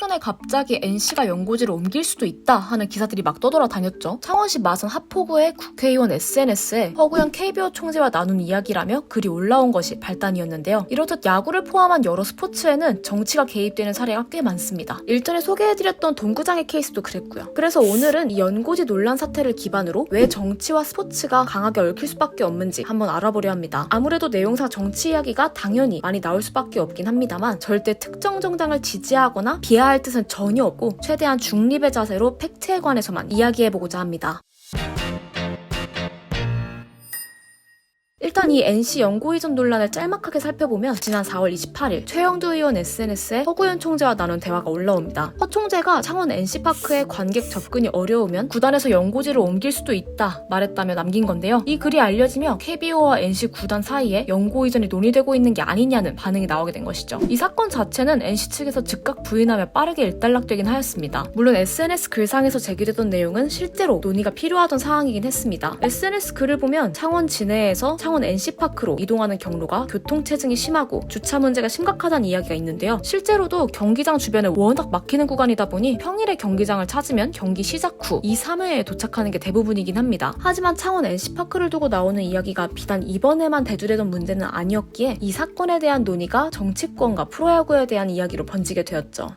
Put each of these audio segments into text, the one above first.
최근에 갑자기 NC가 연고지를 옮길 수도 있다 하는 기사들이 막 떠돌아 다녔죠. 창원시 마산 하포구의 국회의원 SNS에 허구현 KBO 총재와 나눈 이야기라며 글이 올라온 것이 발단이었는데요. 이렇듯 야구를 포함한 여러 스포츠에는 정치가 개입되는 사례가 꽤 많습니다. 일전에 소개해드렸던 동구장의 케이스도 그랬고요. 그래서 오늘은 이 연고지 논란 사태를 기반으로 왜 정치와 스포츠가 강하게 얽힐 수밖에 없는지 한번 알아보려 합니다. 아무래도 내용상 정치 이야기가 당연히 많이 나올 수밖에 없긴 합니다만 절대 특정 정당을 지지하거나 비하 할 뜻은 전혀 없고 최대한 중립의 자세로 팩트에 관해서만 이야기해보고자 합니다. 일단 이 NC 연고 이전 논란을 짤막하게 살펴보면 지난 4월 28일 최영두 의원 SNS에 허구현 총재와 나눈 대화가 올라옵니다. 허 총재가 창원 NC파크에 관객 접근이 어려우면 구단에서 연고지를 옮길 수도 있다 말했다며 남긴 건데요. 이 글이 알려지며 KBO와 NC 구단 사이에 연고 이전이 논의되고 있는 게 아니냐는 반응이 나오게 된 것이죠. 이 사건 자체는 NC 측에서 즉각 부인하며 빠르게 일단락되긴 하였습니다. 물론 SNS 글상에서 제기되던 내용은 실제로 논의가 필요하던 사항이긴 했습니다. SNS 글을 보면 창원 진해에서 창원 NC파크로 이동하는 경로가 교통체증이 심하고 주차 문제가 심각하다는 이야기가 있는데요. 실제로도 경기장 주변에 워낙 막히는 구간이다 보니 평일에 경기장을 찾으면 경기 시작 후 2, 3회에 도착하는 게 대부분이긴 합니다. 하지만 창원 NC파크를 두고 나오는 이야기가 비단 이번에만 대두되던 문제는 아니었기에 이 사건에 대한 논의가 정치권과 프로야구에 대한 이야기로 번지게 되었죠.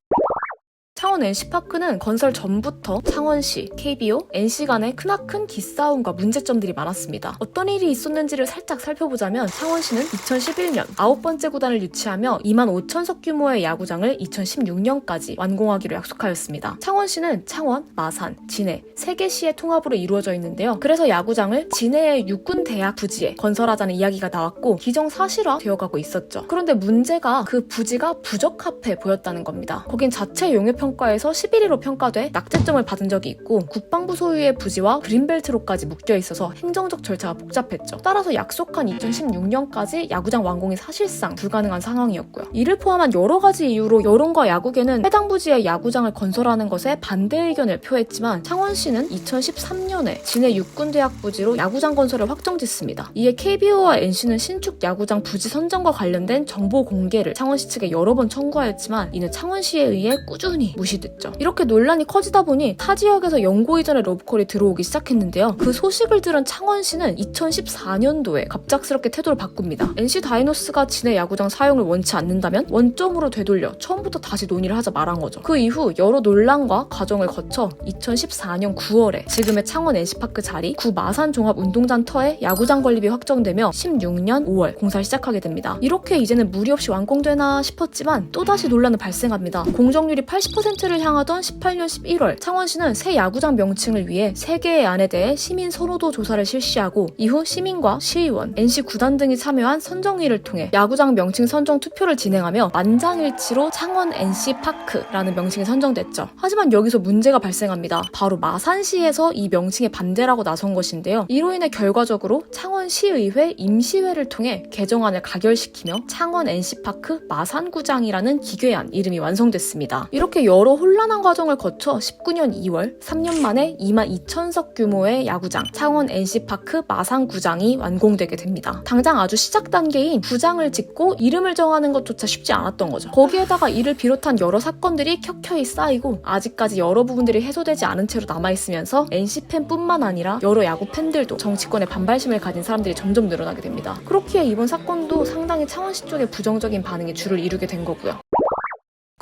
창원 NC파크는 건설 전부터 창원시, KBO, NC 간의 크나큰 기싸움과 문제점들이 많았습니다. 어떤 일이 있었는지를 살짝 살펴보자면 창원시는 2011년 아홉 번째 구단을 유치하며 2만 5천석 규모의 야구장을 2016년까지 완공하기로 약속하였습니다. 창원시는 창원, 마산, 진해 세 개 시의 통합으로 이루어져 있는데요. 그래서 야구장을 진해의 육군대학 부지에 건설하자는 이야기가 나왔고 기정 사실화 되어가고 있었죠. 그런데 문제가 그 부지가 부적합해 보였다는 겁니다. 거긴 자체 용역 평가 에서 11위로 평가돼 낙제점을 받은 적이 있고 국방부 소유의 부지와 그린벨트로까지 묶여 있어서 행정적 절차가 복잡했죠. 따라서 약속한 2016년까지 야구장 완공이 사실상 불가능한 상황이었고요. 이를 포함한 여러 가지 이유로 여론과 야구계는 해당 부지에 야구장을 건설하는 것에 반대 의견을 표했지만 창원시는 2013년에 진해 육군대학 부지로 야구장 건설을 확정짓습니다. 이에 KBO와 NC는 신축 야구장 부지 선정과 관련된 정보 공개를 창원시 측에 여러 번 청구하였지만 이는 창원시에 의해 꾸준히 무시됐죠. 이렇게 논란이 커지다 보니 타 지역에서 연고 이전의 러브콜이 들어오기 시작했는데요. 그 소식을 들은 창원시는 2014년도에 갑작스럽게 태도를 바꿉니다. NC 다이노스가 진해 야구장 사용을 원치 않는다면 원점으로 되돌려 처음부터 다시 논의를 하자 말한 거죠. 그 이후 여러 논란과 과정을 거쳐 2014년 9월에 지금의 창원 NC파크 자리 구 마산 종합 운동장 터에 야구장 건립이 확정되며 16년 5월 공사를 시작하게 됩니다. 이렇게 이제는 무리 없이 완공되나 싶었지만 또다시 논란은 발생합니다. 공정률이 80%를 향하던 18년 11월 창원시는 새 야구장 명칭을 위해 3개의 안에 대해 시민 선호도 조사를 실시하고 이후 시민과 시의원, NC 구단 등이 참여한 선정위를 통해 야구장 명칭 선정 투표를 진행하며 만장일치로 창원 NC 파크라는 명칭이 선정됐죠. 하지만 여기서 문제가 발생합니다. 바로 마산시에서 이 명칭에 반대라고 나선 것인데요. 이로 인해 결과적으로 창원시의회 임시회를 통해 개정안을 가결시키며 창원 NC파크 마산구장이라는 기괴한 이름이 완성됐습니다. 이렇게 여러 혼란한 과정을 거쳐 19년 2월 3년 만에 2만 2천석 규모의 야구장 창원 NC파크 마산구장이 완공되게 됩니다. 당장 아주 시작 단계인 구장을 짓고 이름을 정하는 것조차 쉽지 않았던 거죠. 거기에다가 이를 비롯한 여러 사건들이 켜켜이 쌓이고 아직까지 여러 부분들이 해소되지 않은 채로 남아있으면서 NC팬뿐만 아니라 여러 야구 팬들도 정치권에 반발심을 가진 사람들이 점점 늘어나게 됩니다. 그렇기에 이번 사건도 상당히 창원시 쪽의 부정적인 반응이 줄을 이루게 된 거고요.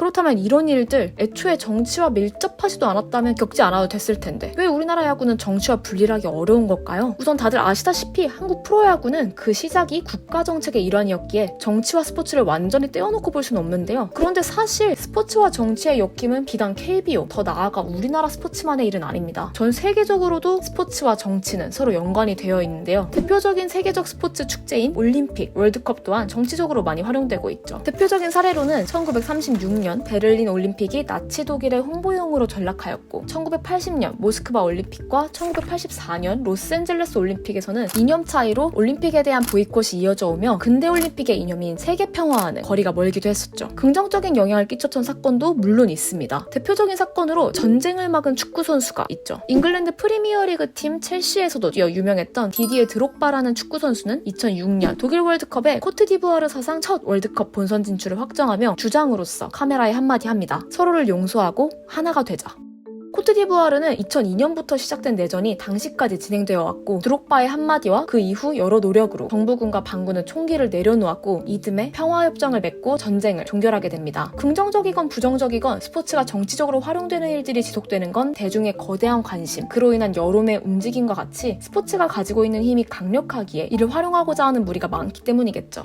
그렇다면 이런 일들 애초에 정치와 밀접하지도 않았다면 겪지 않아도 됐을 텐데 왜 우리나라 야구는 정치와 분리하기 어려운 걸까요? 우선 다들 아시다시피 한국 프로야구는 그 시작이 국가 정책의 일환이었기에 정치와 스포츠를 완전히 떼어놓고 볼 수는 없는데요. 그런데 사실 스포츠와 정치의 엮임은 비단 KBO 더 나아가 우리나라 스포츠만의 일은 아닙니다. 전 세계적으로도 스포츠와 정치는 서로 연관이 되어 있는데요. 대표적인 세계적 스포츠 축제인 올림픽, 월드컵 또한 정치적으로 많이 활용되고 있죠. 대표적인 사례로는 1936년 베를린 올림픽이 나치 독일의 홍보용으로 전락하였고 1980년 모스크바 올림픽과 1984년 로스앤젤레스 올림픽에서는 이념 차이로 올림픽에 대한 보이콧이 이어져 오며 근대 올림픽의 이념인 세계 평화와는 거리가 멀기도 했었죠. 긍정적인 영향을 끼쳤던 사건도 물론 있습니다. 대표적인 사건으로 전쟁을 막은 축구 선수가 있죠. 잉글랜드 프리미어리그 팀 첼시에서도 유명했던 디디에 드록바라는 축구 선수는 2006년 독일 월드컵에 코트디부아르 사상 첫 월드컵 본선 진출을 확정하며 주장으로서 카메라 카메라에 한마디 합니다. 서로를 용서하고 하나가 되자. 코트디부아르는 2002년부터 시작된 내전이 당시까지 진행되어 왔고 드록바의 한마디와 그 이후 여러 노력으로 정부군과 반군은 총기를 내려놓았고 이듬해 평화협정을 맺고 전쟁을 종결하게 됩니다. 긍정적이건 부정적이건 스포츠가 정치적으로 활용되는 일들이 지속되는 건 대중의 거대한 관심, 그로 인한 여론의 움직임과 같이 스포츠가 가지고 있는 힘이 강력하기에 이를 활용하고자 하는 무리가 많기 때문이겠죠.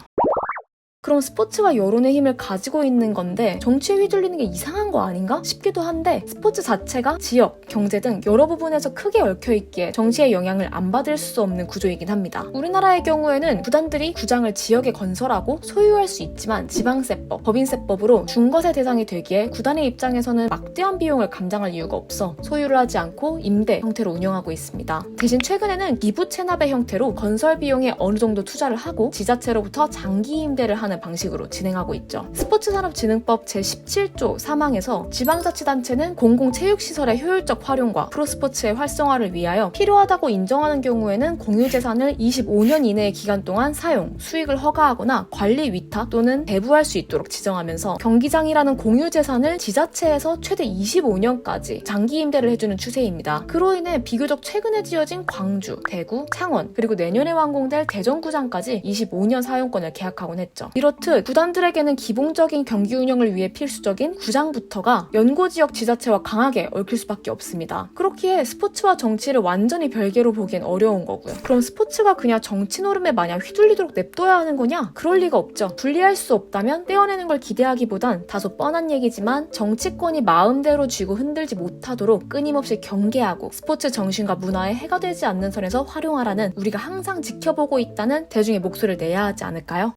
그럼 스포츠가 여론의 힘을 가지고 있는 건데 정치에 휘둘리는 게 이상한 거 아닌가 싶기도 한데 스포츠 자체가 지역, 경제 등 여러 부분에서 크게 얽혀 있기에 정치의 영향을 안 받을 수 없는 구조이긴 합니다. 우리나라의 경우에는 구단들이 구장을 지역에 건설하고 소유할 수 있지만 지방세법, 법인세법으로 중거세 대상이 되기에 구단의 입장에서는 막대한 비용을 감당할 이유가 없어 소유를 하지 않고 임대 형태로 운영하고 있습니다. 대신 최근에는 기부 체납의 형태로 건설 비용에 어느 정도 투자를 하고 지자체로부터 장기 임대를 하는 방식으로 진행하고 있죠. 스포츠산업진흥법 제17조 3항에서 지방자치단체는 공공체육시설의 효율적 활용과 프로스포츠의 활성화를 위하여 필요하다고 인정하는 경우에는 공유재산을 25년 이내의 기간 동안 사용, 수익을 허가하거나 관리 위탁 또는 배부할 수 있도록 지정하면서 경기장이라는 공유재산을 지자체에서 최대 25년까지 장기 임대를 해주는 추세입니다. 그로 인해 비교적 최근에 지어진 광주, 대구, 창원 그리고 내년에 완공될 대전구장까지 25년 사용권을 계약하곤 했죠. 이 렇듯 구단들에게는 기본적인 경기 운영을 위해 필수적인 구장부터가 연고 지역 지자체와 강하게 얽힐 수밖에 없습니다. 그렇기에 스포츠와 정치를 완전히 별개로 보기엔 어려운 거고요. 그럼 스포츠가 그냥 정치 노름에 마냥 휘둘리도록 냅둬야 하는 거냐? 그럴 리가 없죠. 분리할 수 없다면 떼어내는 걸 기대하기보단 다소 뻔한 얘기지만 정치권이 마음대로 쥐고 흔들지 못하도록 끊임없이 경계하고 스포츠 정신과 문화에 해가 되지 않는 선에서 활용하라는 우리가 항상 지켜보고 있다는 대중의 목소리를 내야 하지 않을까요?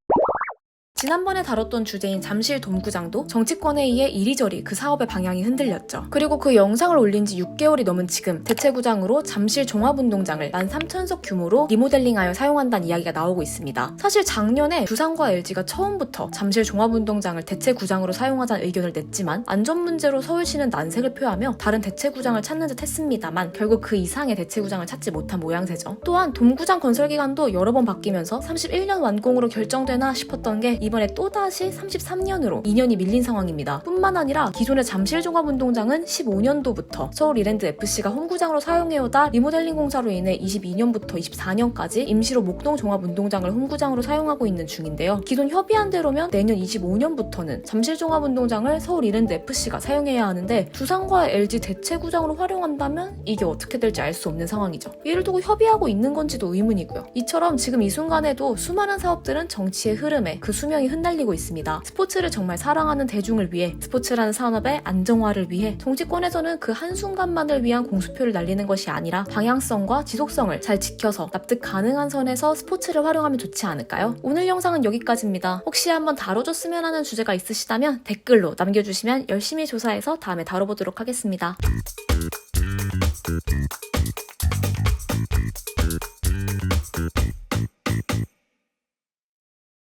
지난번에 다뤘던 주제인 잠실 돔구장도 정치권에 의해 이리저리 그 사업의 방향이 흔들렸죠. 그리고 그 영상을 올린 지 6개월이 넘은 지금 대체구장으로 잠실 종합운동장을 13,000석 규모로 리모델링하여 사용한다는 이야기가 나오고 있습니다. 사실 작년에 두산과 LG가 처음부터 잠실 종합운동장을 대체구장으로 사용하자는 의견을 냈지만 안전 문제로 서울시는 난색을 표하며 다른 대체구장을 찾는 듯 했습니다만 결국 그 이상의 대체구장을 찾지 못한 모양새죠. 또한 돔구장 건설 기간도 여러 번 바뀌면서 31년 완공으로 결정되나 싶었던 게 이번에 또다시 33년으로 2년이 밀린 상황입니다. 뿐만 아니라 기존의 잠실종합운동장은 15년도부터 서울 이랜드 FC가 홈구장으로 사용해오다 리모델링 공사로 인해 22년부터 24년까지 임시로 목동 종합운동장을 홈구장으로 사용하고 있는 중인데요. 기존 협의한 대로면 내년 25년부터는 잠실종합운동장을 서울 이랜드 FC가 사용해야 하는데 두산과 LG 대체 구장으로 활용한다면 이게 어떻게 될지 알 수 없는 상황이죠. 이를 두고 협의하고 있는 건지도 의문이고요. 이처럼 지금 이 순간에도 수많은 사업들은 정치의 흐름에 그 수 환경이 흩날리고 있습니다. 스포츠를 정말 사랑하는 대중을 위해 스포츠라는 산업의 안정화를 위해 정치권에서는 그 한순간만을 위한 공수표를 날리는 것이 아니라 방향성과 지속성을 잘 지켜서 납득 가능한 선에서 스포츠를 활용하면 좋지 않을까요? 오늘 영상은 여기까지입니다. 혹시 한번 다뤄줬으면 하는 주제가 있으시다면 댓글로 남겨주시면 열심히 조사해서 다음에 다뤄보도록 하겠습니다.